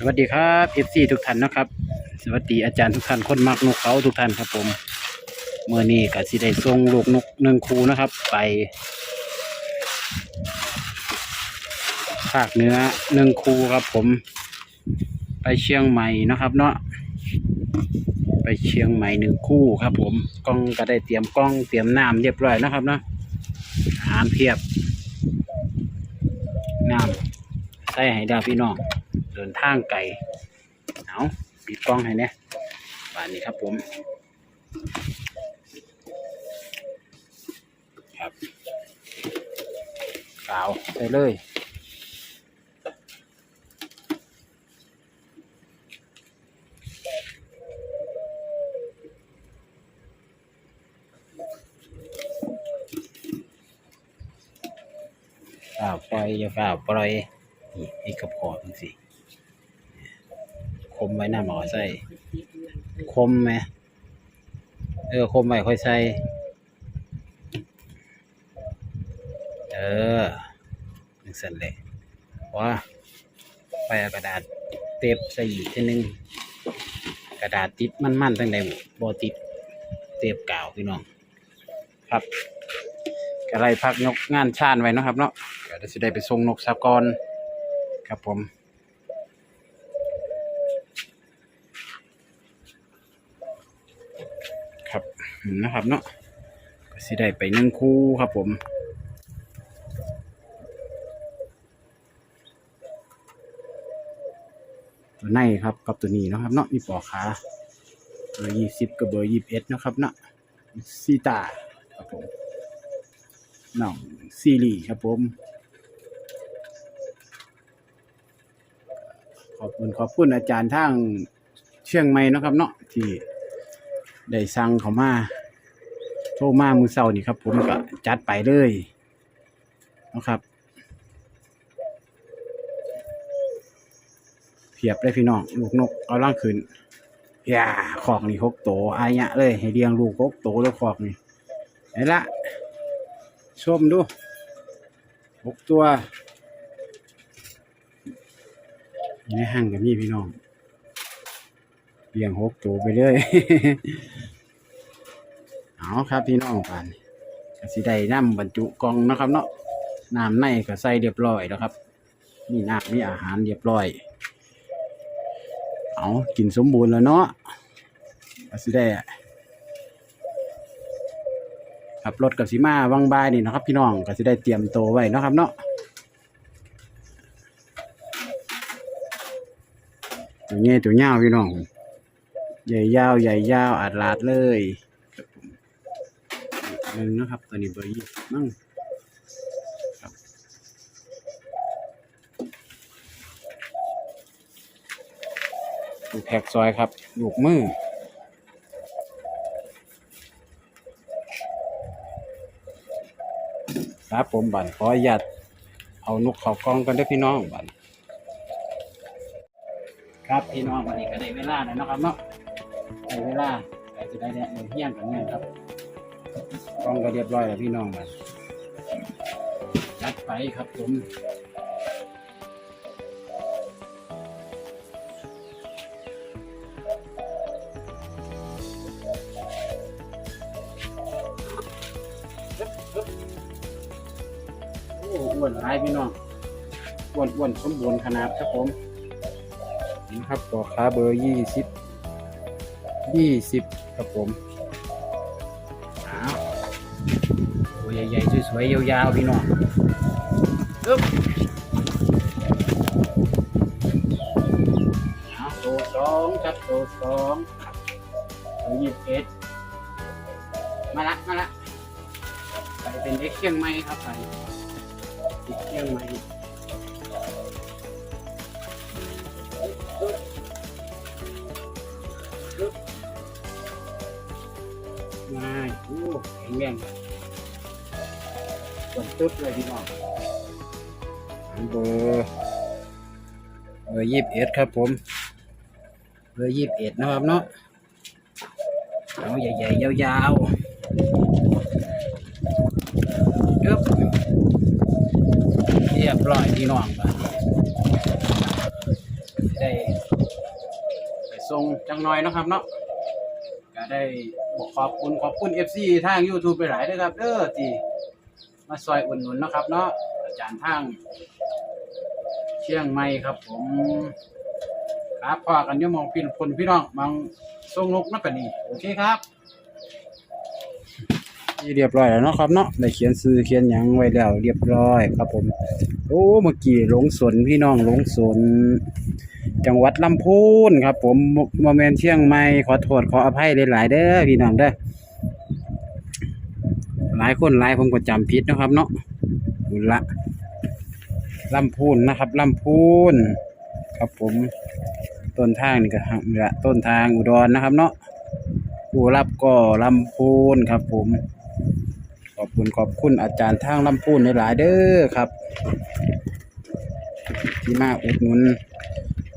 สวัสดีครับเอฟซีทุกท่านนะครับ สวัสดีอาจารย์ทุกท่านคนมักนกเขาทุกท่านครับผมเมื่อนี้ก็สิได้ส่งลูกนกหนึ่งคูนะครับ ไปภาคเหนื้อหนึ่งคูครับผม ไปเชียงใหม่นะครับ เนาะไปเชียงใหม่หนึ่งคู่ครับ ผมกล้องก็ได้เตรียมกล้องเตรียมน้ำเรียบร้อยนะครับเนาะอาหารเพียบน้ำใส่ให้ดาพี่น้อง ดินทางไกลเอาปิดกล้องให้เนี่ยป่านนี้ครับผมครับกาวไปเลยฝ่าวปล่อยอย่าฝ่าวปล่อยนี่ให้กระพอจังสิ คมไว้หน้าหมอใส่คมไหมเออคมไว้ค่อยใส่เออหนึกสั่นเลยว่าไปเอากระดาษเทปใส่อีกทีหนึงกระดาษติดมันๆตั้งแต่บอติดเทปกาวพี่น้อง ครับกระไรพักนกงานชาญไว้นะครับเนาะก็จะได้ไปส่งนกสากรครับผม ครับ นะครับเนาะก็สิได้ไปหนึ่งคู่ครับผมตัวในครับกับตัวนี้นะครับเนาะมีปอกขาเบอร์ยี่สิบกับเบอร์ยี่สิบเอ็ดนะครับเนาะซีตาครับผมน้องซีรีครับผมขอบคุณขอบคุณอาจารย์ทางเชียงใหม่นะครับเนาะที่ ได้สั่งเขามาโทรมามือเศร้านี่ครับ ผมก็จัดไปเลยนะครับเพียบเลยพี่น้องลูกนกเอาล่างขึ้นอย่าขอกนี่หกโตอายะเลยให้เลี้ยงลูกหกโตแล้วขอกนี่ไหนละชมดูหกตัวในห้างกับนี่พี่น้อง ลี้ยงหกตัวไปเลยเอาครับพี่น้องผ่านกสิได้น้ำบรรจุกล่องนะครับเนาะน้ำในก็ใส่เรียบร้อยแล้วครับมีน้ำมีอาหารเรียบร้อย เอากินสมบูรณ์แล้วเนาะกสิได้ขับรถกับสิมาวังบายนี่นะครับ พี่น้องก็สิได้เตรียมโตวไว้เนาะครับเนาะตัวเงี้ยตัวเงาวพี่น้อง ใหญ่ยาวใหญ่ยาวอาดลาดเลยครับผมหนึ่งนะครับตัวนี้เบอร์ยี่มั่งครับลูกแพ็กซอยครับ ลูกมือครับผมบันขออนุญาตเอานกเขากล้องกันได้พี่น้องบันครับพี่น้องวันนี้ก็ได้เวลาแล้วนะครับเนาะ ในเวลาแต่จะได้เนี่ยเฮี้ยงกันเนี่ยครับกล้องก็เรียบร้อยแล้วพี่น้องมาจัดไปครับผมโอ้อ้วนหลายพี่น้องอ้วนอ้วนสมบูรณ์ขนาดครับผมนี่ครับต่อขาเบอร์ยี่สิบ ยี่สิบครับผมอ้าวตัวใหญ่ๆสวยๆยาวๆพี่น้องอึ๊บเอาตัวสองครับตัวสองตัวยี่สิบเอ็ดมาละมาละไปเป็นเด็กเชียงใหม่ครับไปเด็กเชียงใหม่ งแรงส่วนตึ๊บเลยพี่น้องเบอร์เบอร์ยี่สิบเอ็ดครับผม เบอร์ยี่สิบเอ็ดนะครับเนาะเอาใหญ่ๆยาวๆยึบเรียบร้อยพี่น้องไปได้ไปส่งจังหน่อยนะครับเนาะ ได้บอกขอบคุณขอบคุณ FC ทาง YouTube ไปหลายด้อครับเด้อที่มาซอยอุดหนุนเนาะครับ เนาะอาจารย์ทางเชียงใหม่ครับ ผมครับพอกันยมองพี่คนพี่น้องมองส่งนกนักกันนี่โอเคครับนี่เรียบร้อยแล้วเนาะครับเนาะได้เขียนซื้อเขียนหยังไว้แล้ว เรียบร้อยครับผม โอ้เมื่อกี้หลงสนพี่น้องหลงสน จังหวัดลำพูนครับ ผมโมเมนเชียงใหม่ขอโทษขออภัยหลายๆเด้อพี่น้องเด้อหลายคนหลายผมก็จำผิดนะครับ เนาะบุญละลำพูนนะครับลำพูนครับผมต้นทางนี่ก็นี่ละต้นทางอุดรนะครับ เนาะผู้รับก็ลำพูนครับ ผม ขอบคุณขอบคุณอาจารย์ทางลำพูนหลายๆเด้อครับ ที่มาอุดหนุน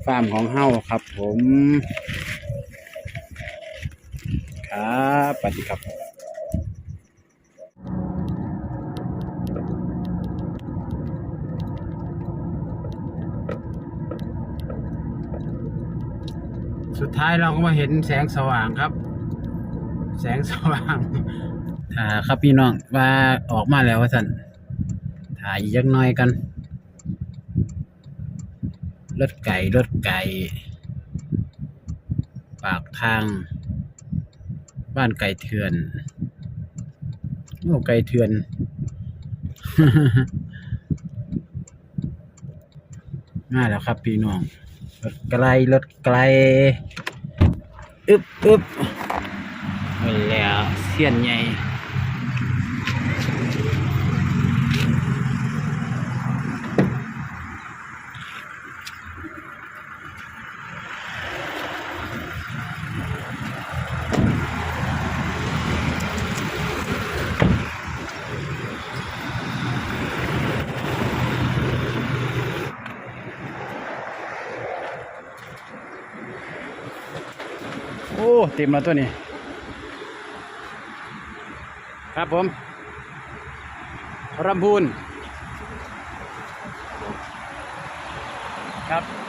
ฟาร์มของเฮ้าครับผม ครับสวัสดีครับสุดท้ายเราก็มาเห็นแสงสว่างครับ แสงสว่างถ่า ครับพี่น้องว่าออกมาแล้วว่าสันถ่ายอีกจักน่อยกัน รถไก่รถไก่ ปากทาง บ้านไก่เถื่อนโอ้ไก่เถื่อน มาแล้วครับพี่น้อง รถไกลรถไกล อึบอึบไปแล้วเสียนใหญ่ ต็มแล้วตัวนี้ ครับผมรำพูนครับ